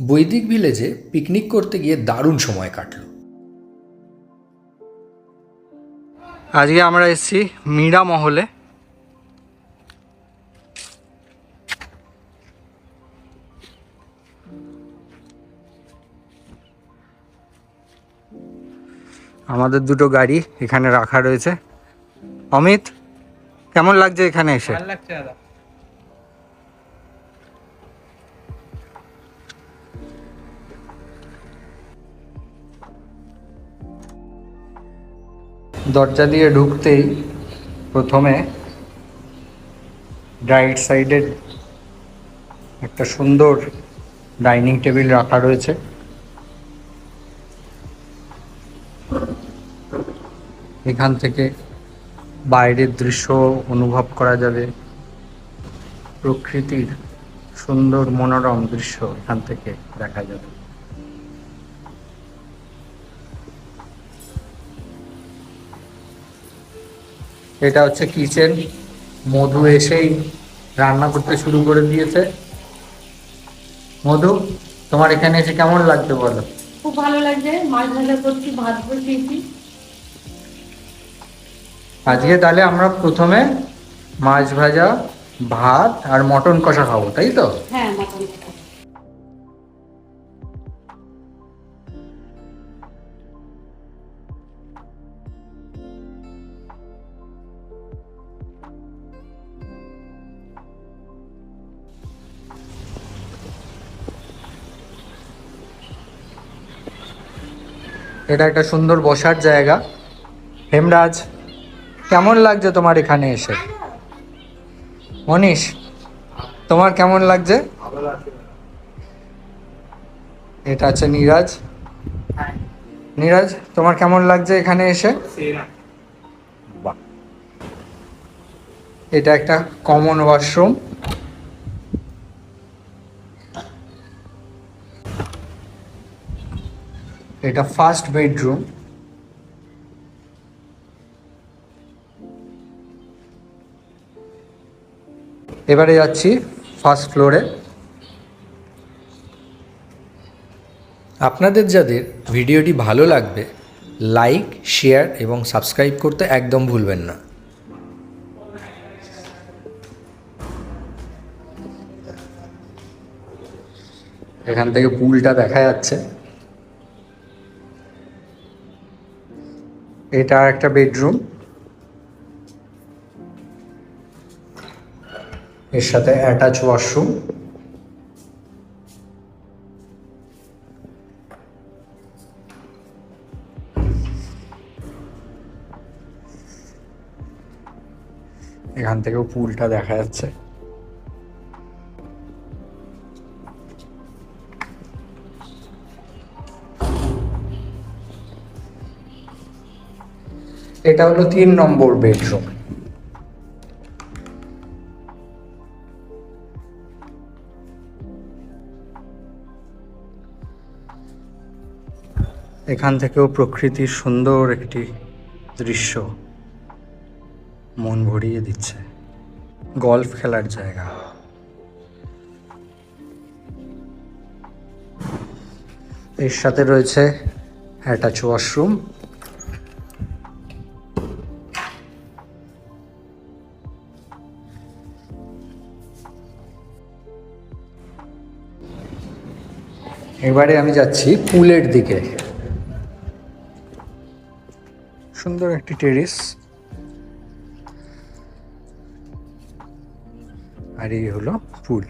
বৈদিক ভিলেজে পিকনিক করতে গিয়ে দারুণ সময় কাটলো। আজকে আমরা এসেছি মীরা মহলে। আমাদের দুটো গাড়ি এখানে রাখা রয়েছে। অমিত কেমন লাগছে এখানে এসে? ভালো লাগছে দাদা। দরজা দিয়ে ঢুকতেই প্রথমে রাইট সাইডে একটা সুন্দর ডাইনিং টেবিল রাখা রয়েছে। এখান থেকে বাইরের দৃশ্য অনুভব করা যাবে। প্রকৃতির সুন্দর মনোরম দৃশ্য এখান থেকে দেখা যাবে। এটা হচ্ছে কিচেন। মধু এসেই রান্না করতে শুরু করে দিয়েছে। মধু তোমার এখানে এসে কেমন লাগছে বলো? খুব ভালো লাগছে। মাছ ভাজা করছি ভাত বসিয়েছি। আজকে তাহলে আমরা প্রথমে মাছ ভাজা ভাত আর মটন কষা খাব তাই তো? হ্যাঁ মটন এটা একটা সুন্দর বসার জায়গা। হেমরাজ কেমন লাগছে তোমার এখানে এসে? মনীষ তোমার কেমন লাগছে? এটা আছে নীরাজ। নীরাজ তোমার কেমন লাগছে এখানে এসে? এটা একটা কমন ওয়াশরুম এটা ফার্স্ট বেডরুম এবারে যাচ্ছি ফার্স্ট ফ্লোরে আপনাদের যাদের ভিডিওটি ভালো লাগবে লাইক শেয়ার এবং সাবস্ক্রাইব করতে একদম ভুলবেন না। এখান থেকে পুলটা দেখা যাচ্ছে। এটা একটা বেডরুম। এর সাথে অ্যাটাচ ওয়াশরুম। এখান থেকেও পুলটা দেখা যাচ্ছে। এটা হলো তিন নম্বর বেডরুম। এখান থেকেও প্রকৃতির সুন্দর একটি দৃশ্য মন ভরিয়ে দিচ্ছে। গল্ফ খেলার জায়গা। এর সাথে রয়েছে অ্যাটাচ ওয়াশরুম এবারে আমি যাচ্ছি পুলের দিকে। সুন্দর একটি টেরিস। আর এই হলো পুল।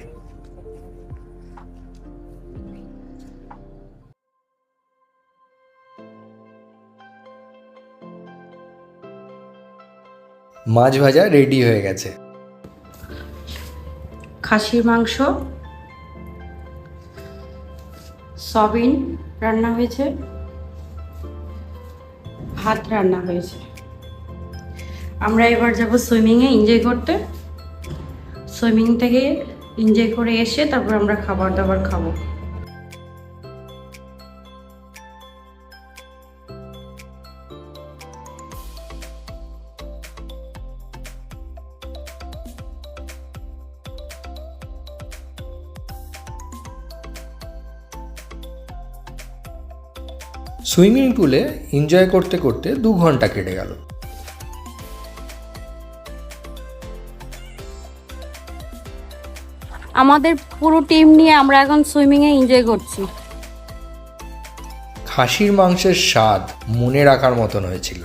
মাছ ভাজা রেডি হয়ে গেছে। খাসির মাংস সবিন রান্না হয়েছে, ভাত রান্না হয়েছে। আমরা এবার যাব সুইমিংয়ে এনজয় করতে। সুইমিং থেকে এনজয় করে এসে তারপর আমরা খাবার দাবার খাব। সুইমিং পুলে এনজয় করতে করতে দু ঘণ্টা কেটে গেল। আমাদের পুরো টিম নিয়ে আমরা এখন সুইমিংয়ে এনজয় করছি। খাসির মাংসের স্বাদ মনে রাখার মতন হয়েছিল।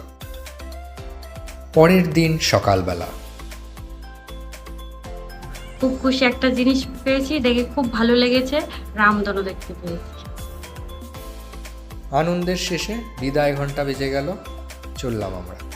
পরের দিন সকালবেলা। খুব খুশি একটা জিনিস পেয়েছি দেখে খুব ভালো লেগেছে রামধনু দেখতে পেয়েছি। আনন্দের শেষে বিদায় ঘণ্টা বেজে গেল চললাম আমরা।